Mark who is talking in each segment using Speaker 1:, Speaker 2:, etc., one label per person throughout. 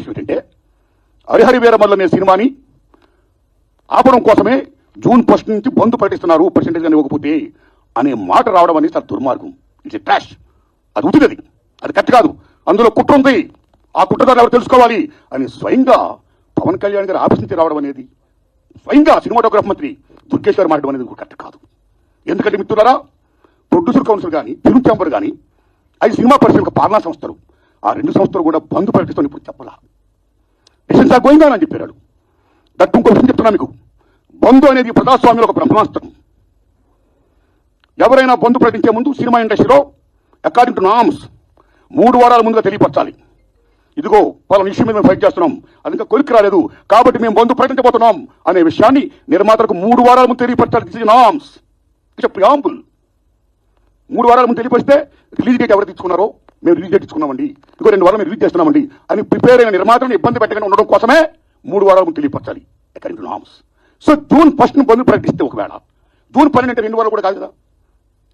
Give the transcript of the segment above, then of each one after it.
Speaker 1: విషయం ఏంటంటే హరిహరి వీరమల్ల అనే సినిమాని ఆపడం కోసమే జూన్ ఫస్ట్ నుంచి బంద్ ప్రకటిస్తున్నారు పర్సెంటేజ్ కానీ ఇవ్వకపోతే అనే మాట రావడం అనేది చాలా దుర్మార్గం. ఇట్స్ ట్రాష్ అది ఉచితది అది అది కరెక్ట్ కాదు. అందులో కుట్ర ఉంది. ఆ కుట్రదారు ఎవరు తెలుసుకోవాలి? అని స్వయంగా పవన్ కళ్యాణ్ గారి ఆఫీస్ నుంచి రావడం అనేది స్వయంగా సినిమాటోగ్రాఫ్ మంత్రి దుర్గేశ్వర్ మాట్లాడడం అనేది కరెక్ట్ కాదు. ఎందుకంటే మిత్రులారా ప్రొడ్యూసర్ కౌన్సిల్ కానీ ఫిల్మ్ ఛాంబర్ కానీ అది సినిమా పరిశ్రమ పాలనా సంస్థలు. ఆ రెండు సంస్థలు కూడా బంద్ ప్రకటిస్తాను ఇప్పుడు చెప్పలా? డిసిషన్స్ ఆర్ గోయింగ్ అని చెప్పారు దట్ ఇంకో విషయం చెప్తున్నా మీకు. బంధు అనేది ప్రజాస్వామ్యంలో ఒక బ్రహ్మాస్త్రం. ఎవరైనా బంధు ప్రకటించే ముందు సినిమా ఇండస్ట్రీలో అకార్డింగ్ టు నామ్స్ మూడు వారాల ముందుగా తెలియపరచాలి. ఇదిగో పలానా ఇష్యూ మీద మేము ఫైట్ చేస్తున్నాం. అది ఇంకా రాలేదు. కాబట్టి మేము బంధు ప్రకటించబోతున్నాం అనే విషయాన్ని నిర్మాతలకు మూడు వారాల ముందు తెలియపరచాలి. దిస్ నామ్స్ ఇట్స్ ప్రియాంపుల్ మూడు వారాల ముందు తెలియపరిస్తే రిలీజ్ డేట్ ఎవరు తీసుకున్నారో మేము రిలీజ్ డేట్ ఇంకో రెండు వారాలు మేము రిలీజ్ చేస్తున్నామండి. అని ప్రిపేర్ అయిన నిర్మాతలను ఇబ్బంది పెట్టకుండా ఉండడం కోసమే మూడు వారాలు తెలియపరచాలి. According to norms so June first bandh ప్రకటిస్తే ఒకవేళ. జూన్ పన్నెండు రెండు వారాలు కూడా కాదు కదా.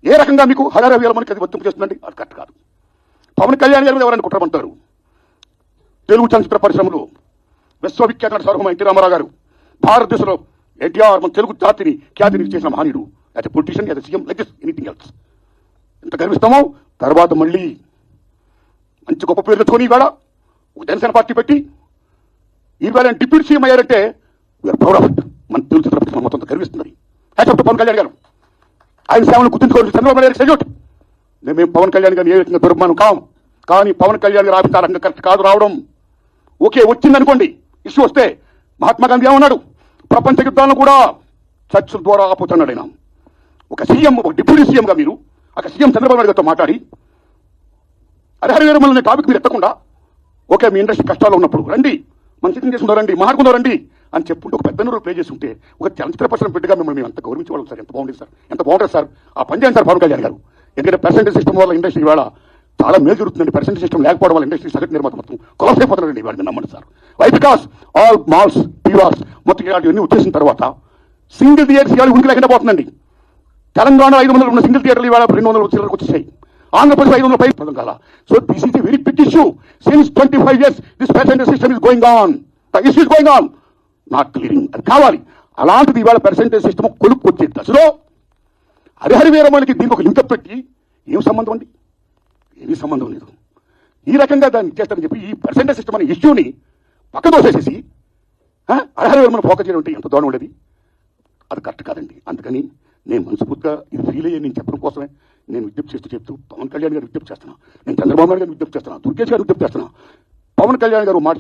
Speaker 1: ఏ రకంగా మీకు హజార వేల మనకి అది వర్తింపు చేస్తుందండి? అది కరెక్ట్ కాదు. పవన్ కళ్యాణ్ గారు ఎవరైనా కుట్రమంటారు తెలుగు చలనచిత్ర పరిశ్రమలో విశ్వవిఖ్యాత నట ఎన్టీ రామారావు గారు భారతదేశంలో ఎన్టీఆర్ మన తెలుగు జాతిని ఖ్యాతిని చేసిన మహనీయుడు. As politician as CM like this anything else ఎంత గర్విస్తామో? తర్వాత మళ్ళీ మంచి గొప్ప పేరు తెచ్చుకొని ఇవాళ జనసేన పార్టీ పెట్టి ఈవేళ డిప్యూటీ సీఎం అయ్యారంటే we are proud of it మన తెలుగు చిత్రపతి మొత్తం గర్విస్తుంది హ్యాచ్ ఆఫ్ పవన్ కళ్యాణ్ గారు. ఆయన సేవలు గుర్తుంచుకోవచ్చు చంద్రబాబు నాయుడు సెల్యూట్ మేము పవన్ కళ్యాణ్ గారిని ఏ విధంగా దుర్మానం కాం? కానీ పవన్ కళ్యాణ్ గారు ఆఫీసారంగా కరెక్ట్ కాదు రావడం. ఓకే వచ్చిందనుకోండి. ఇష్యూ వస్తే మహాత్మా గాంధీ ఏమన్నాడు? ప్రపంచ యుద్ధాలను కూడా చర్చల ద్వారా ఆపుతున్నాడు ఆయన. ఒక సీఎం ఒక డిప్యూటీ సీఎంగా మీరు ఒక సీఎం చంద్రబాబు నాయుడు గారితో మాట్లాడి హరిహర వీరమల్ అనే టాపిక్ మీరు ఎత్తకుండా. ఓకే మీ ఇండస్ట్రీ కష్టాలు ఉన్నప్పుడు రండి. మన సిద్ధం చేసుకుందాం రండి మాట్లాడుకుందాం రండి అని చెప్పుకుంటూ ఒక పెద్ద నూరు ప్లే చేసి ఉంటే ఒక చలనచిత్ర పరిశ్రమ బిడ్డగా మిమ్మల్ని మేము అంత గౌరవించేవాళ్ళం సార్. ఎంత బాగుంటుంది సార్. ఎంత బాగుంటుంది సార్. ఆ పని చేయండి సార్ పవన్ కళ్యాణ్ గారు. ఎందుకంటే పర్సెంటేజ్ సిస్టమ్ వల్ల ఇండస్ట్రీ ఇవాళ చాలా మేలు జరుగుతుందండి. పర్సెంటేజ్ సిస్టమ్ లేకపోవడం వల్ల ఇండస్ట్రీ సగటు నిర్మాత మొత్తం కొలస్ అయిపోతున్నారండి వాడిని నమ్మండి sir. Why because all malls పీవాస్ మొత్తం ఇలాంటివన్నీ వచ్చేసిన తర్వాత సింగిల్ థియేటర్స్ ఇవాళ ఉనికి లేకుండా పోతుందండి. తెలంగాణ ఐదు వందలు ఉన్న సింగిల్ థియేటర్లు ఇవాళ రెండు వందలు వచ్చేసాయి. ఆంధ్రప్రదేశ్ ఐదు వందల పై పదం కాల. So this is very big issue since twenty five years this passenger system is going on the issue is going on not clearing అది కావాలి. అలాంటిది ఇవాళ పర్సెంటేజ్ సిస్టమ్ కొలుపు దశలో. హరిహరి వీరమణికి దీనికి ఒక లింకప్ పెట్టి ఏం సంబంధం అండి? ఏమీ సంబంధం లేదు. ఈ రకంగా దాన్ని చేస్తారని చెప్పి ఈ పర్సెంటేజ్ సిస్టమ్ అనే ఇష్యూని పక్క అర్హత ఆ, ఫోకస్ చేయడం అంటే ఎంత దూరం ఉండేది? అది కరెక్ట్ కాదండి. అందుకని నేను మనస్ఫూర్తిగా ఇది ఫీల్ అయ్యి నేను చెప్పడం కోసమే నేను విజ్ఞప్తి చేస్తూ చెప్తూ పవన్ కళ్యాణ్ గారు విజ్ఞప్తి చేస్తున్నా. నేను చంద్రబాబు నాయుడు గారు విజ్ఞప్తి చేస్తున్నా. దుర్గేష్ గారు విజ్ఞప్తి చేస్తున్నా. పవన్ కళ్యాణ్ గారు మాట